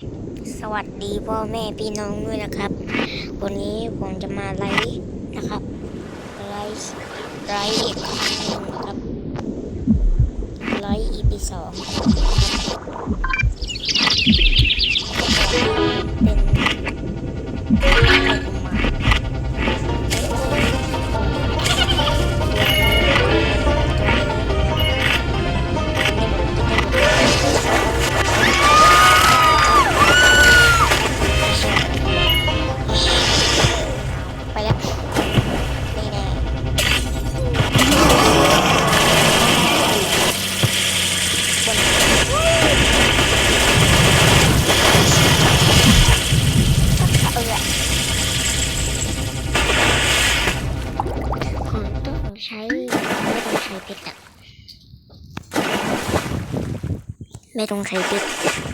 สวัสดีพ่อแม่พี่น้องด้วยนะครับ วันนี้ผมจะมาไลฟ์นะครับไลฟ์ไลฟ์อีกครั้งหนึ่งนะครับไลฟ์อีพีสอง เพชรอะไม่ต้องใช้เพชร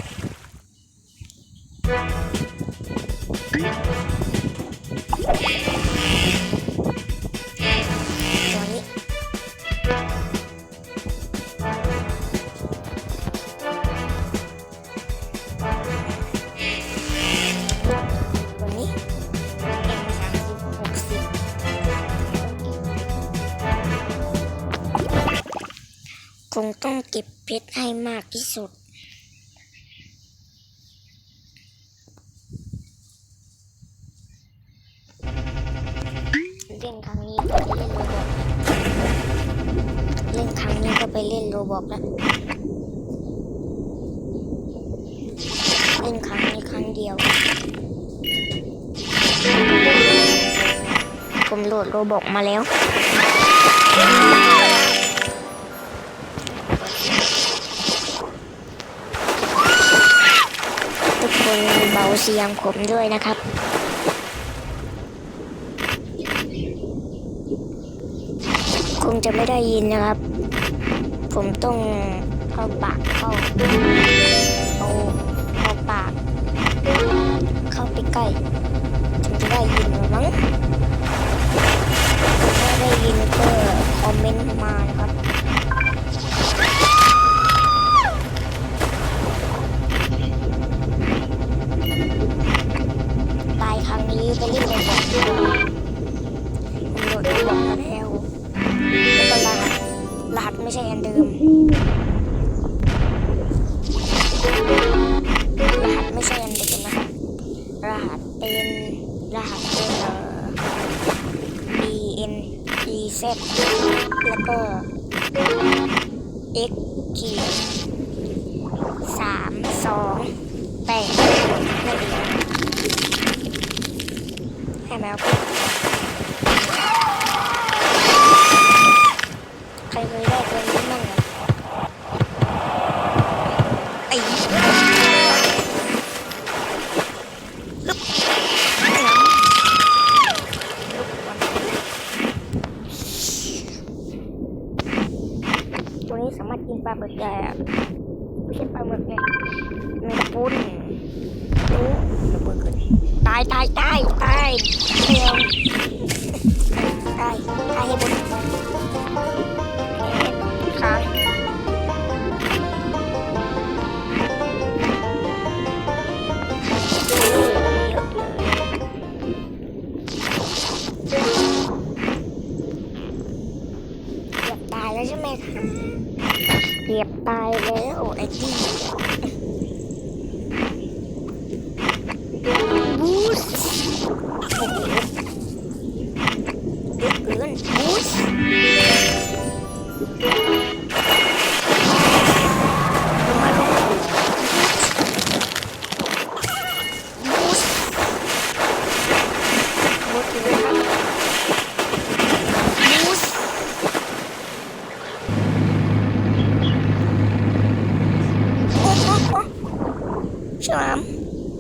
ต้องเก็บเพชรให้มากที่สุด เล่นครั้งนี้ก็ไปเล่นโรบอกเล่นครั้งนี้ก็ไปเล่นโรบอกแล้วเล่นครั้งนี้ครั้งเดียว ผมโหลดโรบอกมาแล้ว เบาเสียงผมด้วยนะครับ คงจะไม่ได้ยินนะครับ ผมต้องเอาปากเข้าเอาเอาปาก เข้าไปใกล้ถึงจะได้ยินมั้งถ้าได้ยินก็คอมเมนต์มานะครับ Z แล้วก็ X ขีดสามสองแปดนั่นเองให้แมวพู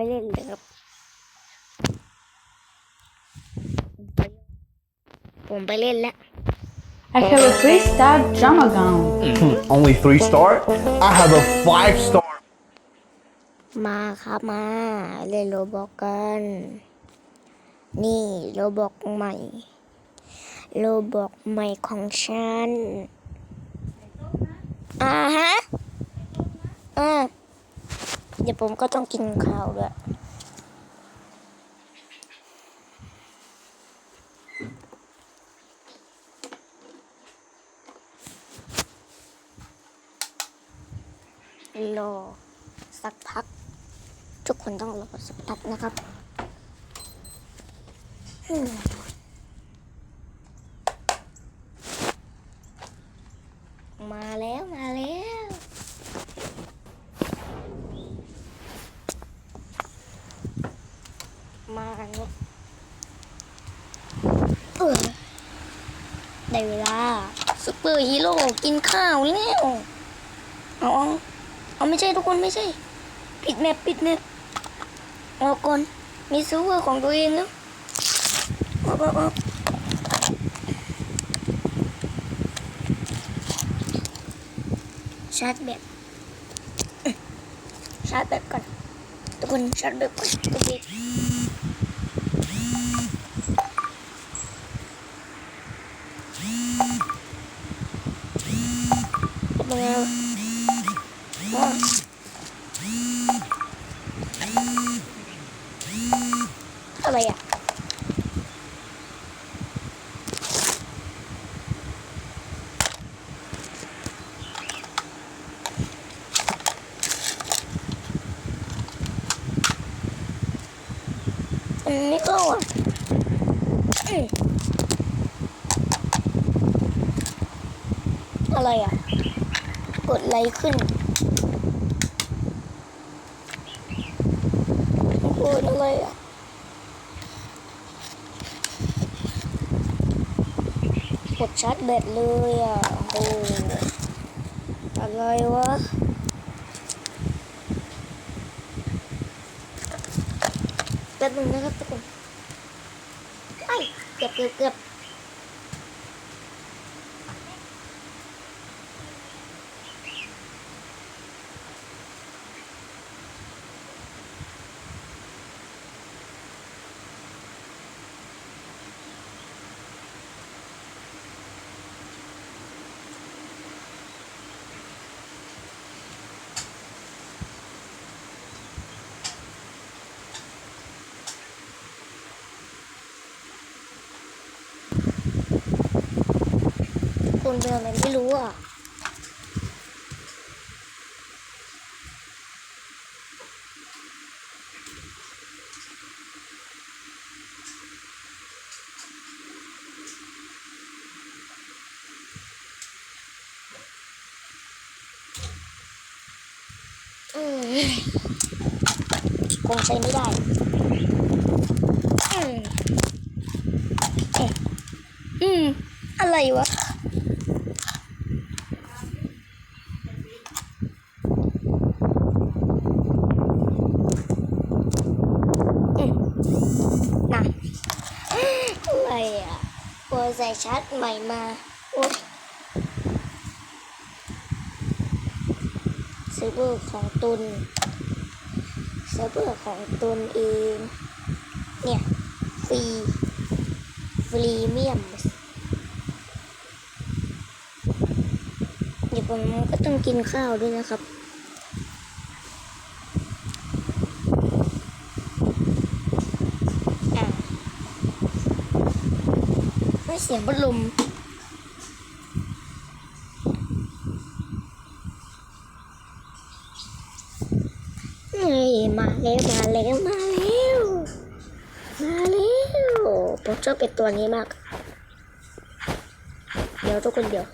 ดปูดปูดโอ้ยโอ้ยโอ้ยทางเรือไม่อยากให้ผมเล่นก็อยากให้ผมเล่นแล้วงั้นทุกคนไม่ต้องบอกผมผมไม่เล่นเลยผมไปเล่นเลยครับผมไปเล่นแล้ว I have a three star drama gown. Only three star? I have a five star. มาครับมา เล่นโรบอกกัน นี่โรบอกใหม่โรบอกใหม่ของฉันอ่าฮะอ่า เดี๋ยวผมก็ต้องกินข้าวด้วยรอสักพัก ทุกคนต้องรอสักพักนะครับอืมมาแล้วมาแล้ว มากันครับเออได้เวลา ซุปเปอร์ฮีโร่กินข้าวแล้วเอาเอาเอาไม่ใช่ทุกคนไม่ใช่ ปิดแมปปิดแมปออกก่อนมีซูเวอร์ของตัวเองแล้วออกออกออกชาร์จแบตชาร์จแบตก่อนทุกคนชาร์จแบตก่อนโอเคนไงวะอ๋อ อะไรอะ อั นนี้ก็อะอืมอะไรอะ กดไลค์ขึ้นกดอะไรอะกดชาร์จแบตเลยอะโอ้อะไรวะ แป๊บนึงนะครับทุกคนไอ้เกือบเกือบเกือบ นเป็นอะไรไม่รู้อะอืมคงใช้ไม่ได้อืมเอ๊ะอืมอะไรวะ อืมน่ะอะไรอะพอใส่ ชาร์จใหม่มา โอ๊ยเซิร์ฟเวอร์ของตุนเซิร์ฟเวอร์ของตุนเอง เนี่ย ฟรี ฟรีเมียมเดี๋ยวผมก็ต้องกินข้าวด้วยนะครับ อะไม่ เสียงพัดลมเฮ้ยมาแล้ว มาแล้ว มาแล้ว มาแล้วผมชอบเป็นตัวนี้มาก เดี๋ยวทุกคนเดี๋ยว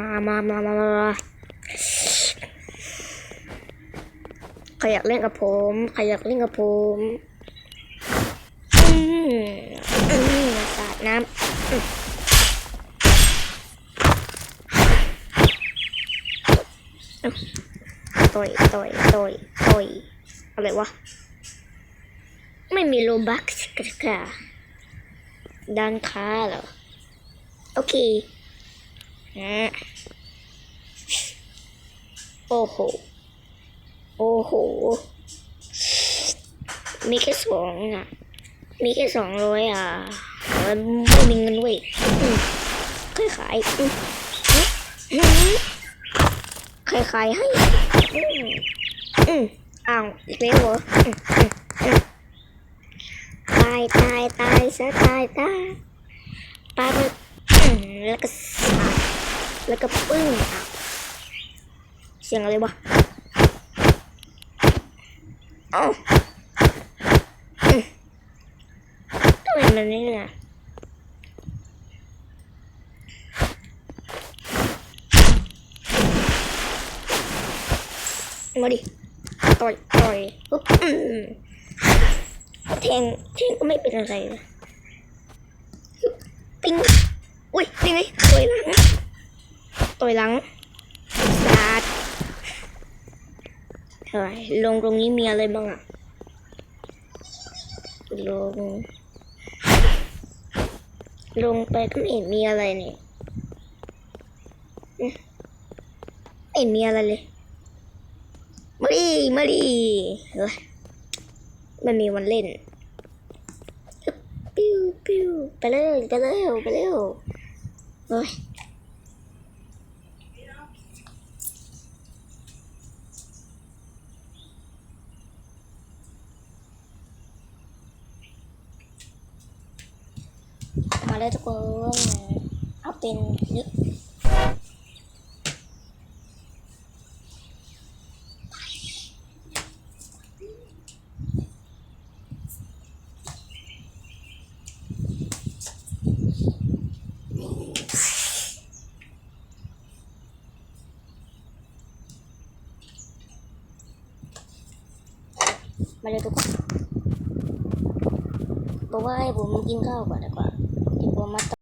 มามามามามามาใครอยากเล่นกับผมใครอยากเล่นกับผมสาดน้ำต่อยต่อยต่อยต่อยอะไรวะ ไม่มีโลบักส์กระค่ะด้านค้าเหรอ โอเคอะ โอ้โห โอ้โห มีแค่สองอะ มีแค่สองร้อยอะมันไม่มีเงินเว้ยอืมใครขายอืมอืมใครขายให้อืมอืมอ้าวอีกแล้วเหรอตายตายตายซะตายตายปลาไปอืมแล้วก็สาดแล้วก็ปึ้งอ้าว สียงอะไรวะเอ้าอืมทำไมมันนี่เนี่ยมาดิ ต่อย ต่อยปุ๊บอืมแทงแทงก็ไม่เป็นอะไรปิ้ง อุ้ยนี่ไงต่อยหลัง ต่อยหลังสาดเฮ้ย ลงตรงนี้มีอะไรบ้างอะลง ลงไปก็ไม่เห็นมีอะไรนี่อืมไม่เห็นมีอะไรเลยมาดิมาดิเฮ้ยมันมีวันเล่นปิ้วปิ้วไปเลยไปเร็วไปเร็วเฮ้ย แล้วทุกคน เอาเป็นนี่มาเลยทุกคนบอกว่าให้ผมกินข้าวก่อนดีกว่า goma